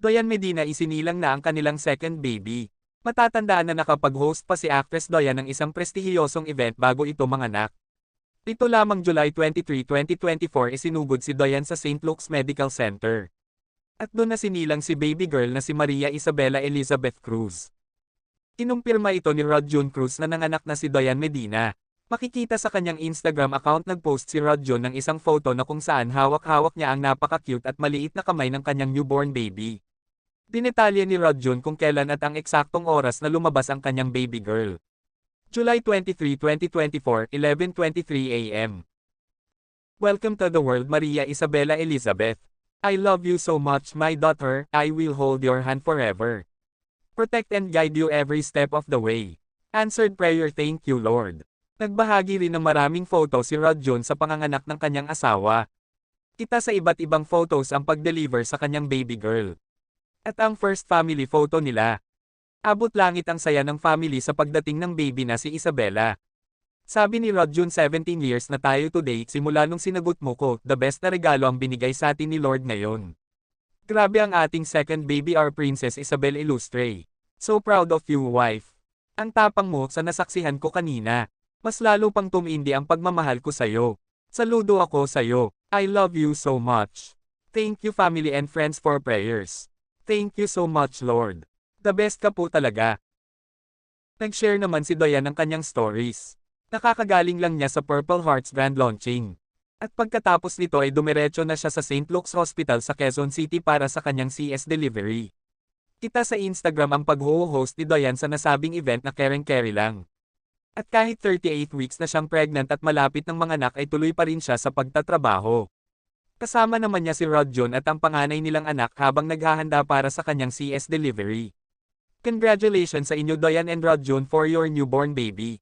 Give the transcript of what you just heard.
Doyan Medina isinilang na ang kanilang second baby. Matatandaan na nakapag-host pa si actress Doyan ng isang prestihiyosong event bago ito manganak. Ito lamang July 23, 2024 isinugod si Doyan sa St. Luke's Medical Center. At doon na sinilang si baby girl na si Maria Isabella Elizabeth Cruz. Inumpirma ito ni Rod June Cruz na nanganak na si Doyan Medina. Makikita sa kanyang Instagram account nagpost si Rod June ng isang photo na kung saan hawak-hawak niya ang napaka-cute at maliit na kamay ng kanyang newborn baby. Dinetalye ni Rod June kung kailan at ang eksaktong oras na lumabas ang kanyang baby girl. July 23, 2024, 11.23 a.m. Welcome to the world Maria Isabella Elizabeth. I love you so much my daughter, I will hold your hand forever. Protect and guide you every step of the way. Answered prayer thank you Lord. Nagbahagi rin ng maraming photo si Rod June sa panganganak ng kanyang asawa. Kita sa iba't ibang photos ang pag-deliver sa kanyang baby girl. At ang first family photo nila. Abot langit ang saya ng family sa pagdating ng baby na si Isabella. Sabi ni Rod June 17 years na tayo today simula nung sinagot mo ko, the best na regalo ang binigay sa atin ni Lord ngayon. Grabe ang ating second baby our Princess Isabel Illustre. So proud of you wife. Ang tapang mo sa nasaksihan ko kanina. Mas lalo pang tumindi ang pagmamahal ko sa'yo. Saludo ako sa'yo. I love you so much. Thank you family and friends for prayers. Thank you so much Lord. The best ka po talaga. Nag-share naman si Doyan ng kanyang stories. Nakakagaling lang niya sa Purple Hearts grand launching. At pagkatapos nito ay dumiretso na siya sa St. Luke's Hospital sa Quezon City para sa kanyang CS delivery. Kita sa Instagram ang pag-ho-host ni Doyan sa nasabing event na kering-keri lang. At kahit 38 weeks na siyang pregnant at malapit ng mga anak ay tuloy pa rin siya sa pagtatrabaho. Kasama naman niya si Rod John at ang panganay nilang anak habang naghahanda para sa kanyang CS delivery. Congratulations sa inyo Doyan and Rod John for your newborn baby.